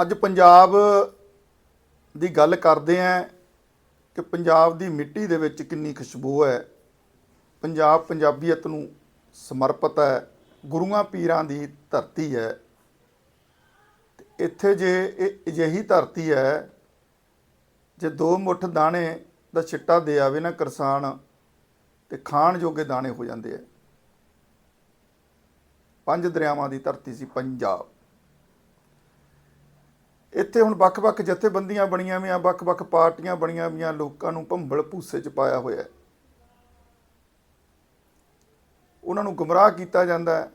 ਅੱਜ ਪੰਜਾਬ ਦੀ ਗੱਲ ਕਰਦੇ ਆਂ ਕਿ ਪੰਜਾਬ ਦੀ ਮਿੱਟੀ ਦੇ ਵਿੱਚ ਕਿੰਨੀ ਖੁਸ਼ਬੂ ਹੈ। ਪੰਜਾਬ ਪੰਜਾਬੀਅਤ ਨੂੰ ਸਮਰਪਿਤ ਹੈ, ਗੁਰੂਆਂ ਪੀਰਾਂ ਦੀ ਧਰਤੀ ਹੈ। ਇੱਥੇ ਜੇ ਇਹ ਅਜਿਹੀ ਧਰਤੀ ਹੈ, ਜੇ ਦੋ ਮੁੱਠ ਦਾਣੇ ਦਾ ਛਿੱਟਾ ਦੇ ਆਵੇ ਨਾ ਕਿਸਾਨ, ਤੇ ਖਾਣ ਜੋਗੇ ਦਾਣੇ ਹੋ ਜਾਂਦੇ ਆ। ਪੰਜ ਦਰਿਆਵਾਂ ਦੀ ਧਰਤੀ ਸੀ ਪੰਜਾਬ। ਇੱਥੇ ਹੁਣ ਵੱਖ-ਵੱਖ ਜਥੇਬੰਦੀਆਂ ਬਣੀਆਂ ਹੋਈਆਂ, ਵੱਖ-ਵੱਖ ਪਾਰਟੀਆਂ ਬਣੀਆਂ ਹੋਈਆਂ, ਲੋਕਾਂ ਨੂੰ ਭੰਬਲ ਭੂਸੇ 'ਚ ਪਾਇਆ ਹੋਇਆ ਹੈ। ਉਹਨਾਂ ਨੂੰ ਗੁੰਮਰਾਹ ਕੀਤਾ ਜਾਂਦਾ ਹੈ।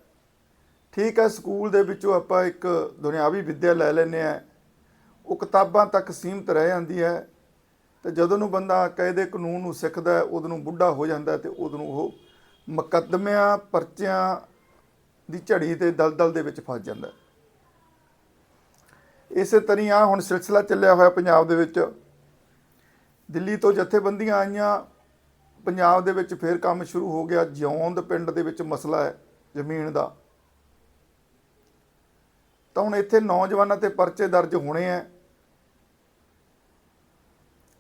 ਠੀਕ ਹੈ, ਸਕੂਲ ਦੇ ਵਿੱਚੋਂ ਆਪਾਂ ਇੱਕ ਦੁਨਿਆਵੀ ਵਿੱਦਿਆ ਲੈ ਲੈਂਦੇ ਆ ਉਹ ਕਿਤਾਬਾਂ ਤੱਕ ਸੀਮਤ ਰਹਿ ਜਾਂਦੀ ਹੈ ਤੇ ਜਦੋਂ ਨੂੰ ਬੰਦਾ ਕਾਇਦੇ ਕਾਨੂੰਨ ਨੂੰ ਸਿੱਖਦਾ ਉਦੋਂ ਨੂੰ ਬੁੱਢਾ ਹੋ ਜਾਂਦਾ ਹੈ ਤੇ ਉਦੋਂ ਨੂੰ ਉਹ ਮੁਕੱਦਮਿਆਂ, ਪਰਚਿਆਂ ਦੀ ਝੜੀ ਤੇ ਦਲਦਲ ਦੇ ਵਿੱਚ ਫਸ ਜਾਂਦਾ ਇਸੇ ਤਰ੍ਹਾਂ ਆ, ਹੁਣ ਸਿਲਸਿਲਾ ਚੱਲਿਆ ਹੋਇਆ ਪੰਜਾਬ ਦੇ ਵਿੱਚ। ਦਿੱਲੀ ਤੋਂ ਜਥੇਬੰਦੀਆਂ ਆਈਆਂ। ਪੰਜਾਬ ਦੇ ਵਿੱਚ ਫੇਰ ਕੰਮ ਸ਼ੁਰੂ ਹੋ ਗਿਆ। ਜਿਉਂਦ ਪਿੰਡ ਦੇ ਵਿੱਚ ਮਸਲਾ ਹੈ, ਜ਼ਮੀਨ ਦਾ। ਤਾਂ ਹੁਣ ਇੱਥੇ ਨੌਜਵਾਨਾਂ ਤੇ ਪਰਚੇ ਦਰਜ ਹੋਣੇ ਆ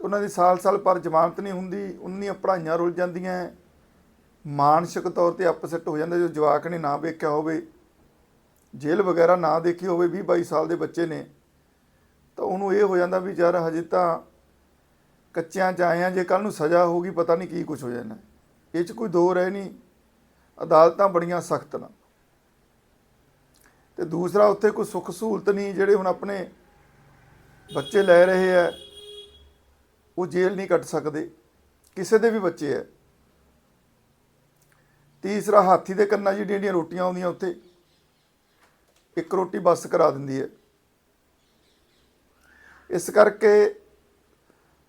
ਉਹਨਾਂ ਦੀ ਸਾਲ-ਸਾਲ ਪਰ ਜ਼ਮਾਨਤ ਨਹੀਂ ਹੁੰਦੀ। ਉਹਨਾਂ ਦੀਆਂ ਪੜ੍ਹਾਈਆਂ ਰੁਲ ਜਾਂਦੀਆਂ ਮਾਨਸਿਕ ਤੌਰ ਤੇ ਅਪਸੈਟ ਹੋ ਜਾਂਦਾ। ਜੋ ਜਵਾਕ ਨੇ ਨਾ ਵੇਖਿਆ ਹੋਵੇ, ਜੇਲ੍ਹ ਵਗੈਰਾ ਨਾ ਦੇਖੀ ਹੋਵੇ 20 22 ਸਾਲ ਦੇ ਬੱਚੇ ਨੇ। ਤਾਂ ਉਹਨੂੰ ਇਹ ਹੋ ਜਾਂਦਾ ਵੀ ਯਾਰ ਹਜੇ ਤਾਂ ਕੱਚਿਆਂ ਚ ਆਏ ਆ, ਜੇ ਕੱਲ ਨੂੰ ਸਜ਼ਾ ਹੋਊਗੀ, ਪਤਾ ਨਹੀਂ ਕੀ ਕੁਝ ਹੋ ਜਾਣਾ। ਇਹ ਚ ਕੋਈ ਦੋ ਰਹਿ ਨਹੀਂ। ਅਦਾਲਤਾਂ ਬੜੀਆਂ ਸਖਤ ਨੇ। ਤੇ ਦੂਸਰਾ, ਉੱਥੇ ਕੋਈ ਸੁੱਖ ਸਹੂਲਤ ਨਹੀਂ, ਜਿਹੜੇ ਹੁਣ ਆਪਣੇ ਬੱਚੇ ਲੈ ਰਹੇ ਆ, ਉਹ ਜੇਲ੍ਹ ਨਹੀਂ ਕੱਟ ਸਕਦੇ। ਕਿਸੇ ਦੇ ਵੀ ਬੱਚੇ ਆ। ਤੀਸਰਾ, ਹਾਥੀ ਦੇ ਕੰਨਾਂ ਜਿਹੜੀਆਂ ਜਿਹੜੀਆਂ ਰੋਟੀਆਂ ਆਉਂਦੀਆਂ ਉੱਥੇ, ਇੱਕ ਰੋਟੀ ਬੱਸ ਕਰਾ ਦਿੰਦੀ ਹੈ। ਇਸ ਕਰਕੇ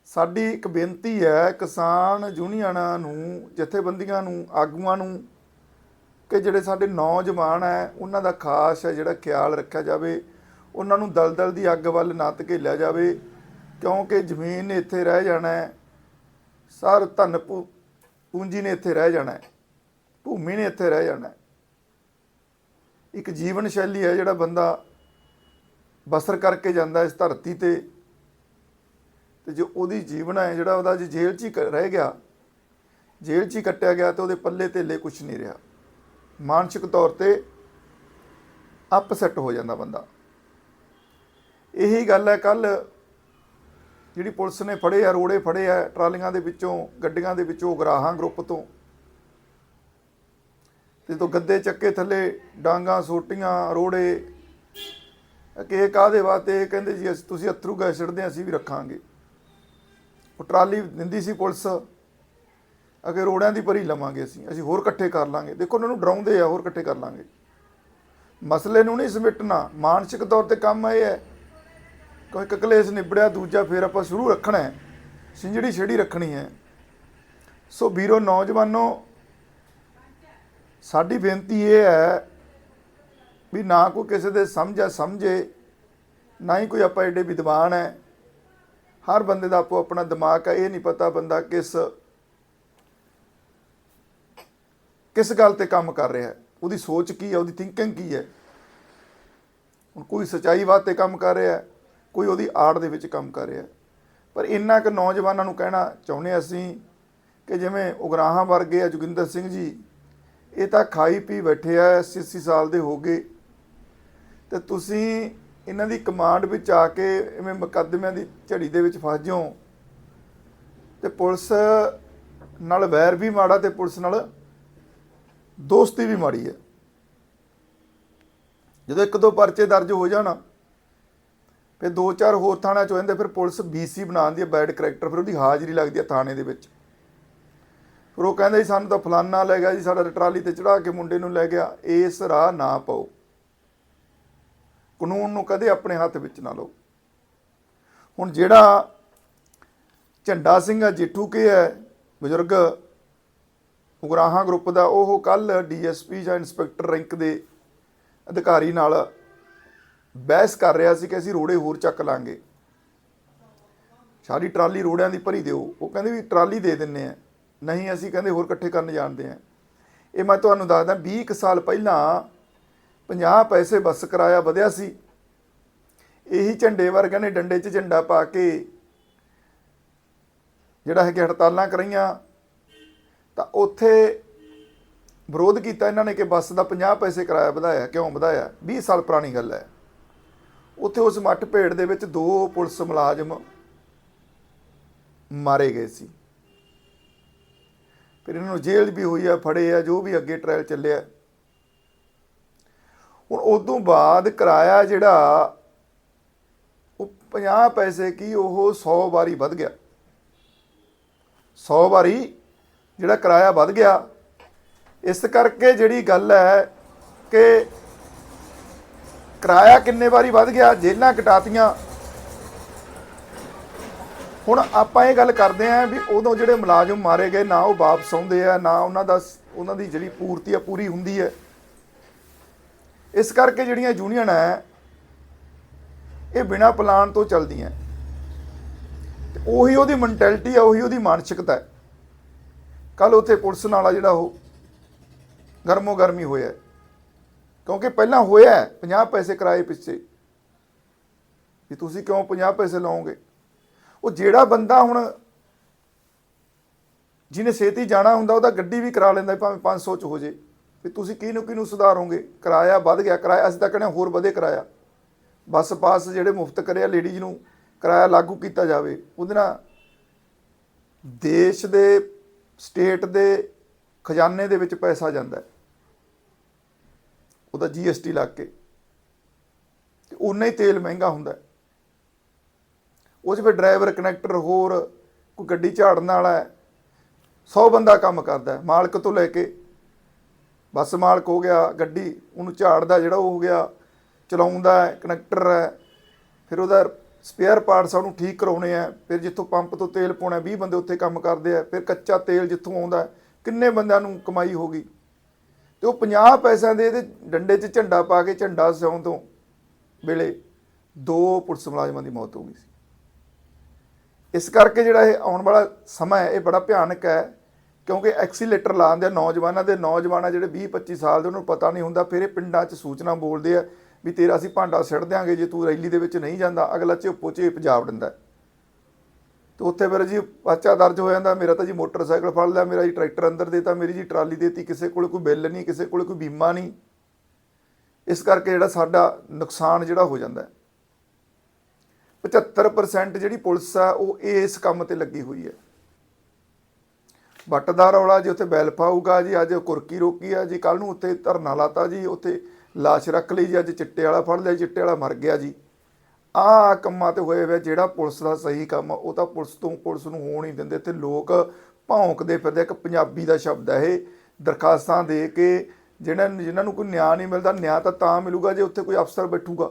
ਸਾਡੀ ਇੱਕ ਬੇਨਤੀ ਹੈ ਕਿਸਾਨ ਯੂਨੀਅਨਾਂ ਨੂੰ, ਜਥੇਬੰਦੀਆਂ ਨੂੰ, ਆਗੂਆਂ ਨੂੰ ਕਿ ਜਿਹੜੇ ਸਾਡੇ ਨੌਜਵਾਨ ਹੈ, ਉਹਨਾਂ ਦਾ ਖਾਸ ਹੈ ਜਿਹੜਾ ਖਿਆਲ ਰੱਖਿਆ ਜਾਵੇ, ਉਹਨਾਂ ਨੂੰ ਦਲਦਲ ਦੀ ਅੱਗ ਵੱਲ ਨਾ ਧਕੇਲਿਆ ਜਾਵੇ, ਕਿਉਂਕਿ ਜ਼ਮੀਨ ਨੇ ਇੱਥੇ ਰਹਿ ਜਾਣਾ ਹੈ, ਸਰ ਧਨ ਪੂ- ਪੂੰਜੀ ਨੇ ਇੱਥੇ ਰਹਿ ਜਾਣਾ ਹੈ, ਭੂਮੀ ਨੇ ਇੱਥੇ ਰਹਿ ਜਾਣਾ ਹੈ। ਇੱਕ ਜੀਵਨ ਸ਼ੈਲੀ ਹੈ ਜਿਹੜਾ ਬੰਦਾ ਬਸਰ ਕਰਕੇ ਜਾਂਦਾ ਇਸ ਧਰਤੀ ਤੇ। ਤੇ ਜੋ ਉਹਦੀ ਜੀਵਨ ਹੈ, ਜਿਹੜਾ ਉਹਦਾ ਜੇ ਜੇਲ੍ਹ 'ਚ ਹੀ ਰਹਿ ਗਿਆ, ਜੇਲ੍ਹ 'ਚ ਹੀ ਕੱਟਿਆ ਗਿਆ ਤੇ ਉਹਦੇ ਪੱਲੇ ਧੇਲੇ ਕੁਝ ਨਹੀਂ ਰਿਹਾ। ਮਾਨਸਿਕ ਤੌਰ ਤੇ ਅਪਸੈਟ ਹੋ ਜਾਂਦਾ ਬੰਦਾ। ਇਹੀ ਗੱਲ ਹੈ ਕੱਲ ਜਿਹੜੀ ਪੁਲਿਸ ਨੇ ਫੜੇ ਆ, ਰੋੜੇ ਫੜੇ ਆ, ਟਰਾਲੀਆਂ ਦੇ ਵਿੱਚੋਂ, ਗੱਡੀਆਂ ਦੇ ਵਿੱਚੋਂ, ਗਰਾਹਾਂ ਗਰੁੱਪ ਤੋਂ। ਤੇ ਤੋਂ ਗੱਦੇ ਚੱਕੇ ਥੱਲੇ, ਡਾਂਗਾ, ਸੋਟੀਆਂ, ਰੋੜੇ ਕਿ ਇਹ ਕਾਹਦੇ ਵਾਸਤੇ? ਇਹ ਕਹਿੰਦੇ ਜੀ ਅਸੀਂ ਤੁਸੀਂ ਅਥਰੂ ਗੈਸ ਛੱਡਦੇ ਹਾਂ, ਅਸੀਂ ਵੀ ਰੱਖਾਂਗੇ। ਉਹ ਟਰਾਲੀ ਦਿੰਦੀ ਸੀ ਪੁਲਿਸ। ਅਗੇ ਰੋੜਿਆਂ ਦੀ ਭਰੀ ਲਵਾਂਗੇ ਅਸੀਂ। ਅਸੀਂ ਹੋਰ ਇਕੱਠੇ ਕਰ ਲਾਂਗੇ। ਦੇਖੋ ਉਹਨਾਂ ਨੂੰ ਡਰਾਉਂਦੇ ਆ ਹੋਰ ਇਕੱਠੇ ਕਰ ਲਾਂਗੇ। ਮਸਲੇ ਨੂੰ ਨਹੀਂ ਸਮਿਟਣਾ। ਮਾਨਸਿਕ ਤੌਰ ਤੇ ਕੰਮ ਇਹ ਹੈ। ਕਿ ਇੱਕ ਕਲੇਸ਼ ਨਿਬੜਿਆ ਦੂਜਾ ਫਿਰ ਆਪਾਂ ਸ਼ੁਰੂ ਰੱਖਣਾ ਹੈ। ਸਿੰਜੜੀ ਛੇੜੀ ਰੱਖਣੀ ਹੈ। ਸੋ ਵੀਰੋ ਨੌਜਵਾਨੋ ਸਾਡੀ ਬੇਨਤੀ ਇਹ ਹੈ ਵੀ ਨਾ ਕੋਈ ਕਿਸੇ ਦੇ ਸਮਝਾ ਸਮਝੇ, ਨਾ ਹੀ ਕੋਈ ਆਪਾਂ ਐਡੇ ਵਿਦਵਾਨ ਹੈ ਹਰ ਬੰਦੇ ਦਾ ਆਪੋ ਆਪਣਾ ਦਿਮਾਗ ਹੈ ਇਹ ਨਹੀਂ ਪਤਾ ਬੰਦਾ ਕਿਸ ਕਿਸ ਗੱਲ ਤੇ ਕੰਮ ਕਰ ਰਿਹਾ ਹੈ। ਉਹਦੀ ਸੋਚ ਕੀ ਹੈ, ਉਹਦੀ ਥਿੰਕਿੰਗ ਕੀ ਹੈ। ਹੁਣ ਕੋਈ ਸਚਾਈ ਵਾਸਤੇ ਕੰਮ ਕਰ ਰਿਹਾ ਹੈ, ਕੋਈ ਉਹਦੀ ਆੜ ਦੇ ਵਿੱਚ ਕੰਮ ਕਰ ਰਿਹਾ ਹੈ। ਪਰ ਇੰਨਾ ਕੁ ਨੌਜਵਾਨਾਂ ਨੂੰ ਕਹਿਣਾ ਚਾਹੁੰਦੇ ਅਸੀਂ ਕਿ ਜਿਵੇਂ ਉਗਰਾਹਾਂ ਵਰਗੇ ਆ, ਜੋਗਿੰਦਰ ਸਿੰਘ ਜੀ, ਇਹ ਤਾਂ ਖਾਈ ਪੀ ਬੈਠੇ ਆ 80 80 ਸਾਲ ਦੇ ਹੋ ਗਏ। ਤੇ ਤੁਸੀਂ ਇਹਨਾਂ ਦੀ ਕਮਾਂਡ ਵਿੱਚ ਆ ਕੇ ਇਵੇਂ ਮੁਕੱਦਮਿਆਂ ਦੀ ਝੜੀ ਦੇ ਵਿੱਚ ਫਸ ਜਾਓ। ਤੇ ਪੁਲਿਸ ਨਾਲ ਵੈਰ ਵੀ ਮਾੜਾ ਤੇ ਪੁਲਿਸ ਨਾਲ ਦੋਸਤੀ ਵੀ ਮਾੜੀ ਹੈ। ਜਦੋਂ ਇੱਕ ਦੋ ਪਰਚੇ ਦਰਜ ਹੋ ਜਾਣ, ਫਿਰ ਦੋ ਚਾਰ ਹੋਰ ਥਾਣਿਆਂ ਚ ਹੋ ਜਾਂਦੇ ਫਿਰ ਪੁਲਿਸ ਬੀਸੀ ਬਣਾਉਂਦੀ ਹੈ ਬੈਡ ਕਰੈਕਟਰ ਫਿਰ ਉਹਦੀ ਹਾਜ਼ਰੀ ਲੱਗਦੀ ਹੈ ਥਾਣੇ ਦੇ ਵਿੱਚ। ਫਿਰ ਉਹ ਕਹਿੰਦੇ ਜੀ, ਸਾਨੂੰ ਤਾਂ ਫਲਾਨਾ ਲੈ ਗਿਆ ਜੀ, ਸਾਡਾ ਟਰਾਲੀ ਤੇ ਚੜਾ ਕੇ ਮੁੰਡੇ ਨੂੰ ਲੈ ਗਿਆ, ਇਸ ਰਾਹ ਨਾ ਪਾਓ। ਕਾਨੂੰਨ ਨੂੰ ਕਦੇ ਆਪਣੇ ਹੱਥ ਵਿੱਚ ਨਾ ਲਓ। ਹੁਣ ਜਿਹੜਾ ਝੰਡਾ ਸਿੰਘ ਆ, ਜੇਠੂ ਕੇ ਹੈ ਬਜ਼ੁਰਗ ਉਗਰਾਹਾਂ ਗਰੁੱਪ ਦਾ, ਉਹ ਕੱਲ ਡੀਐਸਪੀ ਜਾਂ ਇੰਸਪੈਕਟਰ ਰੈਂਕ ਦੇ ਅਧਿਕਾਰੀ ਨਾਲ ਬਹਿਸ ਕਰ ਰਿਹਾ ਸੀ ਕਿ ਅਸੀਂ ਰੋੜੇ ਹੋਰ ਚੱਕ ਲਾਂਗੇ। ਸਾਰੀ ਟਰਾਲੀ ਰੋੜਿਆਂ ਦੀ ਭਰੀ ਦਿਓ। ਉਹ ਕਹਿੰਦੇ ਵੀ ਟਰਾਲੀ ਦੇ ਦਿੰਨੇ ਆ। ਨਹੀਂ, ਅਸੀਂ ਕਹਿੰਦੇ ਹੋਰ ਇਕੱਠੇ ਕਰਨ ਜਾਣਦੇ ਆ। ਇਹ ਮੈਂ ਤੁਹਾਨੂੰ ਦੱਸਦਾ 20 ਕੁ ਸਾਲ ਪਹਿਲਾਂ 50 ਪੈਸੇ ਬੱਸ ਕਿਰਾਇਆ ਵਧਿਆ ਸੀ। ਇਹੀ ਝੰਡੇ ਵਰਗਿਆਂ ਨੇ ਡੰਡੇ 'ਚ ਝੰਡਾ ਪਾ ਕੇ ਜਿਹੜਾ ਹੈ ਕਿ ਹੜਤਾਲਾਂ ਕਰਾਈਆਂ, ਤਾਂ ਉੱਥੇ ਵਿਰੋਧ ਕੀਤਾ ਇਹਨਾਂ ਨੇ ਕਿ ਬੱਸ ਦਾ 50 ਪੈਸੇ ਕਿਰਾਇਆ ਵਧਾਇਆ, ਕਿਉਂ ਵਧਾਇਆ? 20 ਸਾਲ ਪੁਰਾਣੀ ਗੱਲ ਹੈ। ਉੱਥੇ ਉਸ ਮੱਠ ਭੇੜ ਦੇ ਵਿੱਚ ਦੋ ਪੁਲਿਸ ਮੁਲਾਜ਼ਮ ਮਾਰੇ ਗਏ ਸੀ। ਫਿਰ ਇਹਨਾਂ ਨੂੰ ਜੇਲ੍ਹ ਵੀ ਹੋਈ ਆ, ਫੜੇ ਆ, ਜੋ ਵੀ ਅੱਗੇ ਟ੍ਰਾਇਲ ਚੱਲਿਆ। ਹੁਣ ਉਦੋਂ ਬਾਅਦ ਕਿਰਾਇਆ ਜਿਹੜਾ, ਉਹ 50 ਪੈਸੇ ਕੀ ਉਹ 100 ਵਾਰੀ ਵੱਧ ਗਿਆ। 100 ਵਾਰੀ ਜਿਹੜਾ ਕਿਰਾਇਆ ਵੱਧ ਗਿਆ। ਇਸ ਕਰਕੇ ਜਿਹੜੀ ਗੱਲ ਹੈ ਕਿ ਕਿਰਾਇਆ ਕਿੰਨੇ ਵਾਰੀ ਵੱਧ ਗਿਆ ਜੇਲਾਂ ਕਟਾਤੀਆਂ। ਹੁਣ ਆਪਾਂ ਇਹ ਗੱਲ ਕਰਦੇ ਆਂ ਵੀ ਉਦੋਂ ਜਿਹੜੇ ਮੁਲਾਜ਼ਮ ਮਾਰੇ ਗਏ, ਨਾ ਉਹ ਵਾਪਸ ਆਉਂਦੇ ਆ, ਨਾ ਉਹਨਾਂ ਦਾ ਉਹਨਾਂ ਦੀ ਜਿਹੜੀ ਪੂਰਤੀ ਆ, ਪੂਰੀ ਹੁੰਦੀ ਹੈ। ਇਸ ਕਰਕੇ ਜਿਹੜੀਆਂ ਯੂਨੀਅਨ ਹੈ, ਇਹ ਬਿਨਾ ਪਲਾਨ ਤੋਂ ਚੱਲਦੀਆਂ ਤੇ ਉਹੀ ਉਹਦੀ ਮੈਂਟੈਲਿਟੀ ਆ ਉਹੀ ਉਹਦੀ ਮਾਨਸਿਕਤਾ ਹੈ। ਕੱਲ ਉੱਥੇ ਪੁਲਿਸ ਨਾਲ ਆ ਜਿਹੜਾ ਉਹ ਗਰਮੋ ਗਰਮੀ ਹੋਇਆ ਕਿਉਂਕਿ ਪਹਿਲਾਂ ਹੋਇਆ ਹੈ 50 ਪੈਸੇ ਕਿਰਾਏ ਪਿੱਛੇ। ਵੀ ਤੁਸੀਂ ਕਿਉਂ 50 ਪੈਸੇ ਲਾਓਗੇ? ਉਹ ਜਿਹੜਾ ਬੰਦਾ ਹੁਣ ਜਿਹਨੇ ਛੇਤੀ ਜਾਣਾ ਹੁੰਦਾ, ਉਹਦਾ ਗੱਡੀ ਵੀ ਕਰਾ ਲੈਂਦਾ ਭਾਵੇਂ 500 ਚ ਹੋ ਜੇ। ਵੀ ਤੁਸੀਂ ਕਿਹਨੂੰ ਕਿਹਨੂੰ ਸੁਧਾਰੋਗੇ? ਕਿਰਾਇਆ ਵੱਧ ਗਿਆ, ਕਿਰਾਇਆ ਅਸੀਂ ਤਾਂ ਕਹਿੰਦੇ ਹੋਰ ਵਧੇ ਕਿਰਾਇਆ। ਬੱਸ ਪਾਸ ਜਿਹੜੇ ਮੁਫਤ ਕਰਿਆ ਲੇਡੀਜ਼ ਨੂੰ ਕਿਰਾਇਆ ਲਾਗੂ ਕੀਤਾ ਜਾਵੇ, ਉਹਦੇ ਨਾਲ ਦੇਸ਼ ਦੇ, ਸਟੇਟ ਦੇ ਖਜ਼ਾਨੇ ਦੇ ਵਿੱਚ ਪੈਸਾ ਜਾਂਦਾ ਹੈ। ਉਹਦਾ ਜੀਐਸਟੀ ਲੱਗ ਕੇ। ਤੇ ਉਨਾ ਹੀ ਤੇਲ ਮਹਿੰਗਾ ਹੁੰਦਾ ਉਹ 'ਚ ਫਿਰ ਡਰਾਈਵਰ, ਕਨੈਕਟਰ ਹੋਰ, ਕੋਈ ਗੱਡੀ ਝਾੜਨ ਵਾਲਾ ਹੈ। 100 ਬੰਦਾ ਕੰਮ ਕਰਦਾ ਮਾਲਕ ਤੋਂ ਲੈ ਕੇ ਬੱਸ ਮਾਲਕ ਹੋ ਗਿਆ, ਗੱਡੀ, ਉਹਨੂੰ ਝਾੜਦਾ ਜਿਹੜਾ ਉਹ ਹੋ ਗਿਆ, ਚਲਾਉਂਦਾ ਹੈ ਕਨੈਕਟਰ ਹੈ, ਫਿਰ ਉਹਦਾ ਸਪੇਅਰ ਪਾਰਟਸ ਉਹਨੂੰ ਠੀਕ ਕਰਾਉਣੇ ਆ, ਫਿਰ ਜਿੱਥੋਂ ਪੰਪ ਤੋਂ ਤੇਲ ਪਾਉਣਾ 20 ਬੰਦੇ ਉੱਥੇ ਕੰਮ ਕਰਦੇ ਆ, ਫਿਰ ਕੱਚਾ ਤੇਲ ਜਿੱਥੋਂ ਆਉਂਦਾ, ਕਿੰਨੇ ਬੰਦਿਆਂ ਨੂੰ ਕਮਾਈ ਹੋ ਗਈ। ਤੇ ਉਹ 50 ਪੈਸਿਆਂ ਦੇ ਇਹਦੇ ਡੰਡੇ 'ਚ ਝੰਡਾ ਪਾ ਕੇ ਝੰਡਾ ਸਿਉਂ ਤੋਂ ਵੇਲੇ ਦੋ ਪੁਲਿਸ ਮੁਲਾਜ਼ਮਾਂ ਦੀ ਮੌਤ ਹੋ ਗਈ ਸੀ। ਇਸ ਕਰਕੇ ਜਿਹੜਾ ਇਹ ਆਉਣ ਵਾਲਾ ਸਮਾਂ ਹੈ, ਇਹ ਬੜਾ ਭਿਆਨਕ ਹੈ। ਕਿਉਂਕਿ ਐਕਸੀਲੇਟਰ ਲਾਉਂਦੇ ਆ ਨੌਜਵਾਨਾਂ ਦੇ ਨੌਜਵਾਨਾਂ ਜਿਹੜੇ 20 25 ਸਾਲ ਦੇ ਉਹਨਾਂ ਨੂੰ ਪਤਾ ਨਹੀਂ ਹੁੰਦਾ, ਫਿਰ ਇਹ ਪਿੰਡਾਂ 'ਚ ਸੂਚਨਾ ਬੋਲਦੇ ਆ ਵੀ ਤੇਰਾ ਅਸੀਂ ਭਾਂਡਾ ਸਿੱਟ ਦਿਆਂਗੇ, ਜੇ ਤੂੰ ਰੈਲੀ ਦੇ ਵਿੱਚ ਨਹੀਂ ਜਾਂਦਾ, ਅਗਲਾ ਝੋਪੋ ਝੇਪ ਜਾਵ ਦਿੰਦਾ ਹੈ। ਤੇ ਉੱਥੇ ਫਿਰ ਜੀ ਪਰਚਾ ਦਰਜ ਹੋ ਜਾਂਦਾ, ਮੇਰਾ ਤਾਂ ਜੀ ਮੋਟਰਸਾਈਕਲ ਫੜ ਲਿਆ, ਮੇਰਾ ਜੀ ਟਰੈਕਟਰ ਅੰਦਰ ਦੇਤਾ, ਮੇਰੀ ਜੀ ਟਰਾਲੀ ਦੇਤੀ, ਕਿਸੇ ਕੋਲ ਕੋਈ ਬਿੱਲ ਨਹੀਂ, ਕਿਸੇ ਕੋਲ ਕੋਈ ਬੀਮਾ ਨਹੀਂ। ਇਸ ਕਰਕੇ ਜਿਹੜਾ ਸਾਡਾ ਨੁਕਸਾਨ ਜਿਹੜਾ ਹੋ ਜਾਂਦਾ ਹੈ। 75% ਜਿਹੜੀ ਪੁਲਿਸ ਆ, ਉਹ ਇਸ ਕੰਮ ਤੇ ਲੱਗੀ ਹੋਈ ਹੈ। ਵੱਟਦਾ ਰੌਲਾ ਜੀ ਉੱਥੇ ਬੈਲ ਪਾਊਗਾ ਜੀ ਅੱਜ ਕੁਰਕੀ ਰੋਕੀ ਆ ਜੀ ਕੱਲ ਨੂੰ ਉੱਥੇ ਧਰਨਾ ਲਾਤਾ ਜੀ ਉੱਥੇ ਲਾਸ਼ ਰੱਖ ਲਈ ਜੀ ਅੱਜ ਚਿੱਟੇ ਵਾਲਾ ਫੜ ਲਿਆ ਚਿੱਟੇ ਵਾਲਾ ਮਰ ਗਿਆ ਜੀ। ਆਹ ਕੰਮਾਂ ਤੇ ਹੋਏ ਹੋਏ ਜਿਹੜਾ ਪੁਲਿਸ ਦਾ ਸਹੀ ਕੰਮ ਆ, ਉਹ ਤਾਂ ਪੁਲਿਸ ਤੋਂ ਪੁਲਿਸ ਨੂੰ ਹੋਣ ਹੀ ਦਿੰਦੇ ਤੇ ਲੋਕ ਭੌਂਕਦੇ ਫਿਰਦੇ ਇੱਕ ਪੰਜਾਬੀ ਦਾ ਸ਼ਬਦ ਹੈ ਇਹ ਦਰਖਾਸਤਾਂ ਦੇ ਕੇ ਜਿਹਨਾਂ ਜਿਨ੍ਹਾਂ ਨੂੰ ਕੋਈ ਨਿਆਂ ਨਹੀਂ ਮਿਲਦਾ ਨਿਆਂ ਤਾਂ ਤਾਂ ਮਿਲੂਗਾ ਜੇ ਉੱਥੇ ਕੋਈ ਅਫਸਰ ਬੈਠੂਗਾ।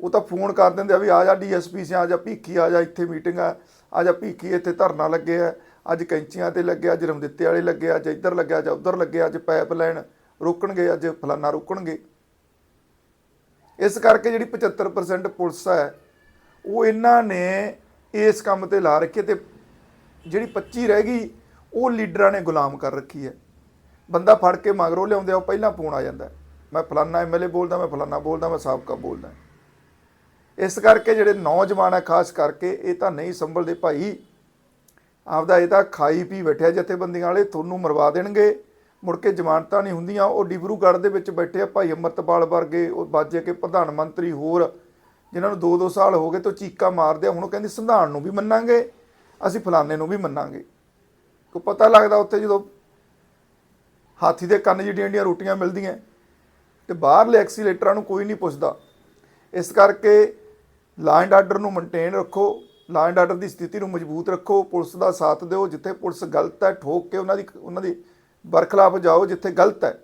ਉਹ ਤਾਂ ਫੋਨ ਕਰ ਦਿੰਦੇ ਆ ਵੀ ਆ ਜਾ ਡੀਐਸਪੀ ਸੇ ਆ ਜਾ ਭੀਖੀ ਆ ਜਾ ਇੱਥੇ ਮੀਟਿੰਗ ਆ ਆ ਜਾ ਭੀਖੀ ਇੱਥੇ ਧਰਨਾ ਲੱਗੇ ਆ। ਅੱਜ ਕੈਂਚੀਆਂ ਤੇ ਲੱਗੇ, ਅੱਜ ਰਮਦਿੱਤੇ ਵਾਲੇ ਲੱਗੇ, ਅੱਜ ਇੱਧਰ ਲੱਗਿਆ ਅੱਜ ਉੱਧਰ ਲੱਗਿਆ ਅੱਜ ਪਾਈਪ ਲਾਈਨ ਰੋਕਣਗੇ, ਅੱਜ ਫਲਾਨਾ ਰੋਕਣਗੇ। ਇਸ ਕਰਕੇ ਜਿਹੜੀ 75% ਪੁਲਿਸ ਹੈ, ਉਹ ਇਹਨਾਂ ਨੇ ਇਸ ਕੰਮ ਤੇ ਲਾ ਰੱਖੀ ਹੈ ਤੇ ਜਿਹੜੀ 25 ਰਹਿ ਗਈ, ਉਹ ਲੀਡਰਾਂ ਨੇ ਗੁਲਾਮ ਕਰ ਰੱਖੀ ਹੈ। ਬੰਦਾ ਫੜ ਕੇ ਮਗਰੋਂ ਲਿਆਉਂਦੇ ਆ ਉਹ ਪਹਿਲਾਂ ਫੋਨ ਆ ਜਾਂਦਾ ਮੈਂ ਫਲਾਨਾ ਐਮਐਲਏ ਬੋਲਦਾ, ਮੈਂ ਫਲਾਨਾ ਬੋਲਦਾ, ਮੈਂ ਸਾਬਕਾ ਬੋਲਦਾ। ਇਸ ਕਰਕੇ ਜਿਹੜੇ ਨੌਜਵਾਨ ਆ ਖਾਸ ਕਰਕੇ ਇਹ ਤਾਂ ਨਹੀਂ ਸੰਭਲਦੇ ਭਾਈ ਆਪਦਾ ਇਹ ਤਾਂ ਖਾਈ ਪੀ ਬੈਠਿਆ ਜਥੇਬੰਦੀਆਂ ਵਾਲੇ, ਤੁਹਾਨੂੰ ਮਰਵਾ ਦੇਣਗੇ। ਮੁੜ ਕੇ ਜ਼ਮਾਨਤਾਂ ਨਹੀਂ ਹੁੰਦੀਆਂ। ਉਹ ਡਿਬਰੂਗੜ੍ਹ ਦੇ ਵਿੱਚ ਬੈਠੇ ਆ ਭਾਈ ਅਮਰਤਪਾਲ ਵਰਗੇ, ਉਹ ਬਾਜੇ ਕੇ ਪ੍ਰਧਾਨ ਮੰਤਰੀ ਹੋਰ, ਜਿਨ੍ਹਾਂ ਨੂੰ 2-2 ਸਾਲ ਹੋ ਗਏ ਤੋਂ ਚੀਕਾ ਮਾਰਦੇ ਆ, ਹੁਣ ਉਹ ਕਹਿੰਦੇ ਸੰਵਿਧਾਨ ਨੂੰ ਵੀ ਮੰਨਾਂਗੇ, ਅਸੀਂ ਫਲਾਣੇ ਨੂੰ ਵੀ ਮੰਨਾਂਗੇ। ਕੋ ਪਤਾ ਲੱਗਦਾ ਉੱਥੇ ਜਦੋਂ ਹਾਥੀ ਦੇ ਕੰਨ ਜਿਹੜੀਆਂ ਜਿਹੜੀਆਂ ਰੋਟੀਆਂ ਮਿਲਦੀਆਂ। ਤੇ ਬਾਹਰਲੇ ਐਕਸੀਲੇਟਰਾਂ ਨੂੰ ਕੋਈ ਨਹੀਂ ਪੁੱਛਦਾ। ਇਸ ਕਰਕੇ ਲਾ ਐਂਡ ਆਰਡਰ ਨੂੰ ਮੇਨਟੇਨ ਰੱਖੋ। ਲਾ ਐਂਡ ਆਰਡਰ ਦੀ ਸਥਿਤੀ ਨੂੰ ਮਜ਼ਬੂਤ ਰੱਖੋ, ਪੁਲਿਸ ਦਾ ਸਾਥ ਦਿਓ, ਜਿੱਥੇ ਪੁਲਿਸ ਗਲਤ ਹੈ, ਠੋਕ ਕੇ ਉਹਨਾਂ ਦੀ ਉਹਨਾਂ ਦੀ ਬਰਖਲਾਫ ਜਾਓ, ਜਿੱਥੇ ਗਲਤ ਹੈ।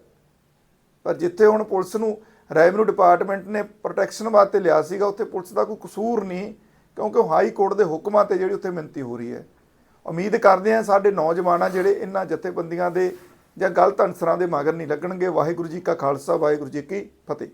ਪਰ ਜਿੱਥੇ ਹੁਣ ਪੁਲਿਸ ਨੂੰ ਰੈਵਨਿਊ ਡਿਪਾਰਟਮੈਂਟ ਨੇ ਪ੍ਰੋਟੈਕਸ਼ਨ ਵਾਸਤੇ ਲਿਆ ਸੀਗਾ, ਉੱਥੇ ਪੁਲਿਸ ਦਾ ਕੋਈ ਕਸੂਰ ਨਹੀਂ, ਕਿਉਂਕਿ ਉਹ ਹਾਈ ਕੋਰਟ ਦੇ ਹੁਕਮਾਂ ਤੇ ਜਿਹੜੀ ਉੱਥੇ ਮਿੰਤੀ ਹੋ ਰਹੀ ਹੈ। ਉਮੀਦ ਕਰਦੇ ਹਾਂ ਸਾਡੇ ਨੌਜਵਾਨ ਆ ਜਿਹੜੇ ਇਹਨਾਂ ਜਥੇਬੰਦੀਆਂ ਦੇ ਜਾਂ ਗਲਤ ਅਨਸਰਾਂ ਦੇ ਮਗਰ ਨਹੀਂ ਲੱਗਣਗੇ। ਵਾਹਿਗੁਰੂ ਜੀ ਕਾ ਖਾਲਸਾ, ਵਾਹਿਗੁਰੂ ਜੀ ਕੀ ਫਤਿਹ।